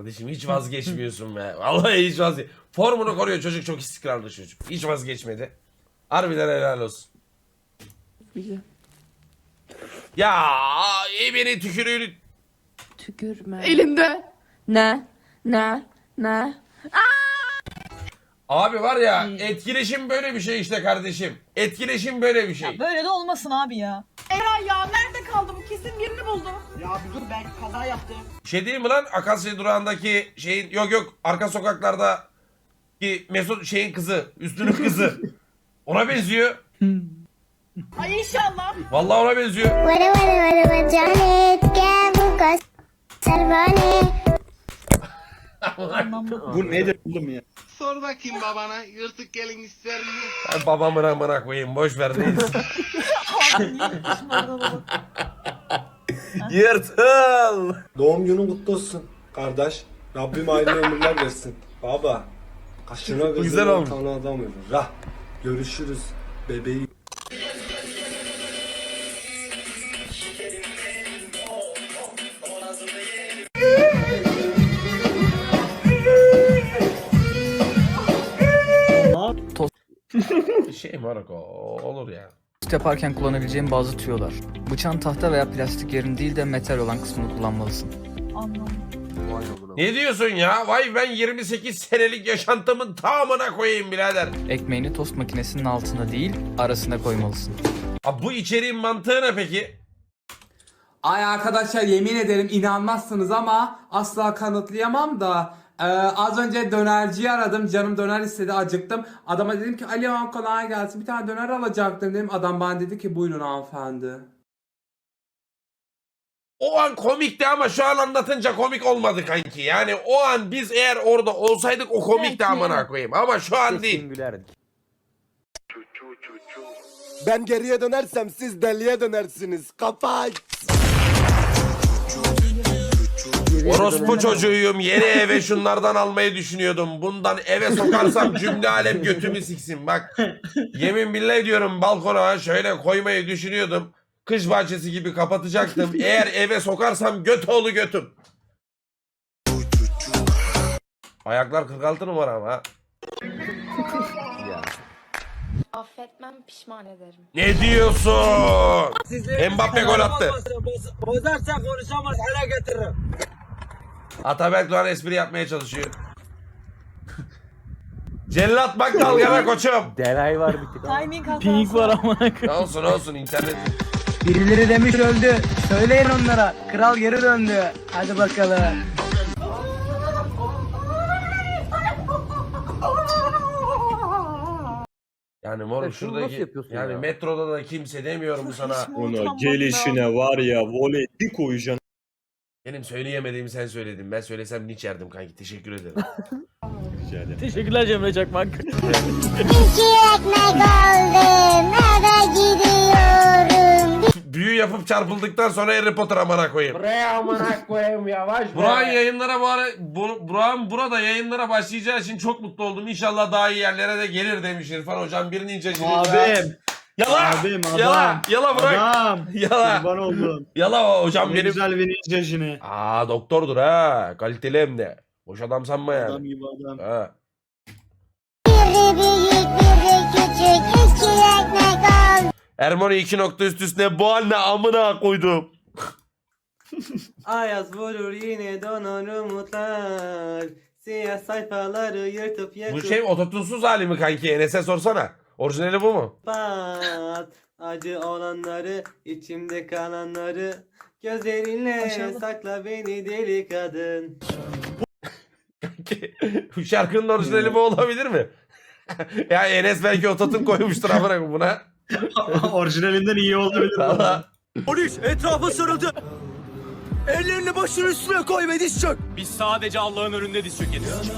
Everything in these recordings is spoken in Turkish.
Kardeşim hiç vazgeçmiyorsun be. Vallahi hiç vazge... Formunu koruyor çocuk çok istikrarlı çocuk. Hiç vazgeçmedi. Harbiden helal olsun. Güzel. Ya iyi beni tükürüğünü... Tükürme. Elinde. Ne? Ne? Ne? Abi var ya etkileşim böyle bir şey işte kardeşim. Etkileşim böyle bir şey. Böyle de olmasın abi ya. Eray ya nerede kaldı bu kesin birini buldu. Ya bir dur belki kaza yaptı. Bir şey değil mi lan? Akasya durağındaki şeyin yok yok arka sokaklarda ki Mesut şeyin kızı, üstünün kızı. Ona benziyor. Ay inşallah. Vallahi ona benziyor. Vare vare vare vare canet gel bu kas servane. Bu nedir oğlum ya? Sor bakayım babana yırtık gelin ister mi? Ben babamına mına koyayım boş ver neyiz. Yırtıl. Doğum günün kutlu olsun kardeş. Rabbim aile ömürler versin. Baba. Kaşına gözüne Güzel olmuş. tanı adam ölür. Rah. Görüşürüz bebeğim. Şey Maroko olur ya. Tost yaparken kullanabileceğin bazı tüyolar. Bıçağın tahta veya plastik yerin değil de metal olan kısmını kullanmalısın. Anladım. Ne diyorsun ya? Vay ben 28 senelik yaşantımın tamamına koyayım birader. Ekmeğini tost makinesinin altına değil, arasına koymalısın. Abi bu içeriğin mantığı ne peki? Ay arkadaşlar yemin ederim inanmazsınız ama asla kanıtlayamam da e, az önce dönerciyi aradım canım döner istedi acıktım adama dedim ki alo kolay gelsin bir tane döner alacaktım dedim adam bana dedi ki buyurun hanımefendi. O an komikti ama şu an anlatınca komik olmadı kanki. Yani o an biz eğer orada olsaydık o komikti amına koyayım. Ama şu an değil. Ben geriye dönersem siz deliye dönersiniz. Kapat. Orospu çocuğuyum. Yeni eve şunlardan almayı düşünüyordum. Bundan eve sokarsam cümle alem götümü siksin. Bak yemin billahi diyorum balkona şöyle koymayı düşünüyordum. Kış bahçesi gibi kapatacaktım. Eğer eve sokarsam göt oğlu götüm. Ayaklar 46 numara ama. Affetmem pişman ederim. Ne diyorsun? Mbappe gol attı. Bozarsa konuşamaz hale getiririm. Atabek Doğan espri yapmaya çalışıyor. Cellat bak dalgana koçum. Timing hatası. Ne olsun olsun internet. Birileri demiş öldü. Söyleyin onlara. Kral geri döndü. Hadi bakalım. Yani moruk şuradaki yani metroda da kimse demiyorum sana. Ona gelişine var ya voley bir koyacaksın. Benim söyleyemediğimi sen söyledin. Ben söylesem linç yerdim kanki. Teşekkür ederim. Teşekkürler Cemre Çakmak. iki ekmek aldım eve gidiyorum Büyü yapıp çarpıldıktan sonra Harry Potter amına koyayım. Buraya amına koyayım yavaş. Burak'ın yayınlara bu ara, bu, Burak'ın burada yayınlara başlayacağı için çok mutlu oldum. İnşallah daha iyi yerlere de gelir demiş İrfan hocam. Bir ninjacı. Abim. Yala. Abim, adam. Yala. Yala bırak. Adam. Yala. Kurban oldum. Yala hocam Ne benim. güzel bir ninjacını. Aa doktordur ha. Kaliteli hem de. Boş adam sanma yani. Adam gibi adam. Ha. biri büyük biri küçük iki ekmek aldım Ermoni iki nokta üst üstüne bu anne amına koydum. Ayaz vurur yine donar umutlar. Siyah sayfaları yırtıp Bu şey ototunsuz hali mi kanki? Enes'e sorsana. Orijinali bu mu? Pat acı olanları içimde kalanları gözlerinle Maşallah. sakla beni deli kadın. Bu şarkının orijinali bu olabilir mi? ya Enes belki ototun koymuştur amına koyayım buna. Orijinalinden iyi olabilir. Valla. Polis etrafa sarıldı. Ellerini başının üstüne koy ve diz çök. Biz sadece Allah'ın önünde diz çökeriz.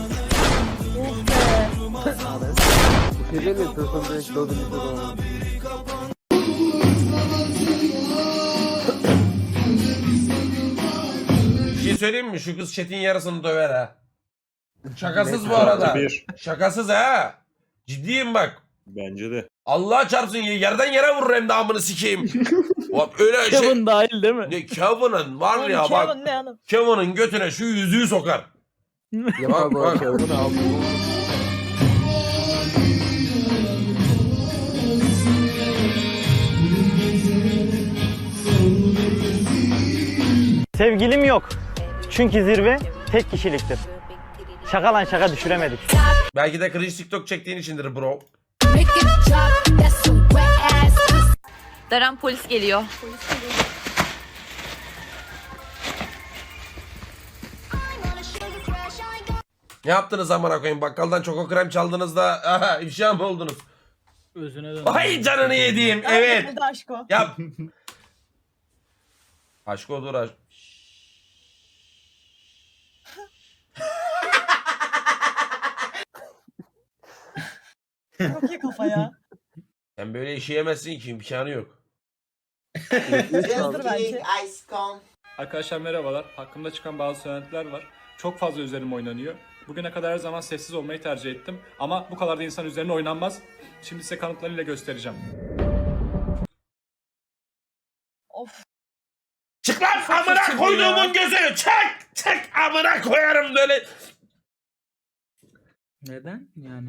Bir şey söyleyeyim mi? Şu kız chat'in yarısını döver ha. Şakasız bu arada. Şakasız ha. Ciddiyim bak. Bence de. Allah çarpsın ya. Yerden yere vurur hem de amını sikeyim. Öyle şey. dahil değil mi? Ne Kevin'ın var ya bak. Kevin ne hanım? Kevin'ın götüne şu yüzüğü sokar. Bak bak. Sevgilim yok. Çünkü zirve tek kişiliktir. Şaka lan şaka düşüremedik. Belki de cringe TikTok çektiğin içindir bro. Daran polis geliyor. Ne yaptınız amına koyayım? Bakkaldan çoko krem çaldınız da aha, ifşa mı oldunuz? Özüne dön. Ay canını yediğim. Evet. Aşko. Yap. Aşk olur aşk. Çok iyi kafa ya. Sen böyle işi yemezsin ki imkanı yok. Yazdır bence. Arkadaşlar merhabalar. Hakkımda çıkan bazı söylentiler var. Çok fazla üzerim oynanıyor. Bugüne kadar her zaman sessiz olmayı tercih ettim. Ama bu kadar da insan üzerine oynanmaz. Şimdi size kanıtlarıyla göstereceğim. Of. Çık lan amına koyduğumun gözü. Çek. Çek amına koyarım böyle. Neden? Yani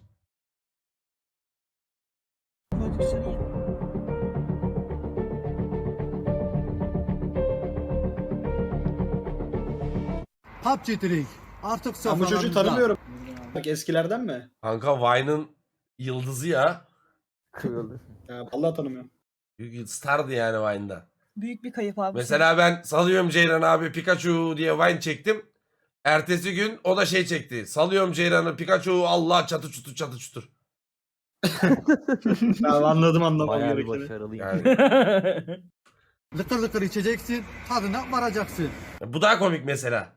Hap çetirik. Artık Ama çocuğu tanımıyorum. Bak eskilerden mi? Kanka Vine'ın yıldızı ya. Ya vallahi tanımıyorum. Büyük stardı yani Vine'da. Büyük bir kayıp abi. Mesela ben salıyorum Ceyran abi Pikachu diye Vine çektim. Ertesi gün o da şey çekti. Salıyorum Ceyran'ı Pikachu Allah çatı çutu çatı çutur. Ya anladım anlamam gerekeni. Yani Lıkır lıkır içeceksin. Tadına varacaksın. bu daha komik mesela.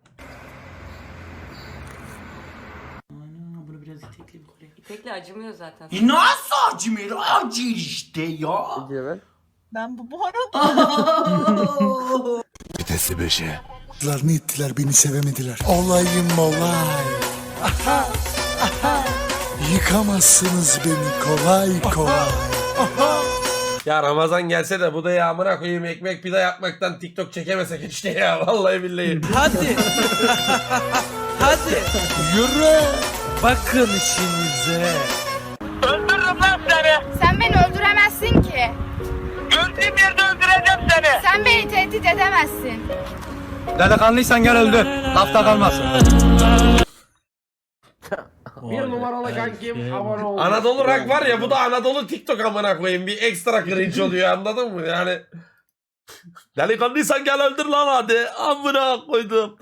İpekli acımıyor zaten. Nasıl acımıyor? Acı işte ya. Ben bu, bu arada Vitesi beşe. Larını ittiler beni sevemediler. Olayım olay. Aha, aha. Yıkamazsınız beni kolay kolay. Ya Ramazan gelse de bu da yağmura koyayım ekmek pide yapmaktan TikTok çekemesek işte ya vallahi billahi. Hadi. Hadi. Yürü. Bakın işinize. Öldürürüm lan seni. Sen beni öldüremezsin ki. Gördüğüm yerde öldüreceğim seni. Sen beni tehdit edemezsin. Delikanlıysan gel öldür. Lafta kalmasın. Bir numaralı kankim abone oldu. Anadolu Rock var ya bu da Anadolu TikTok amına koyayım bir ekstra cringe oluyor anladın mı yani. Delikanlıysan gel öldür lan hadi amına koydum.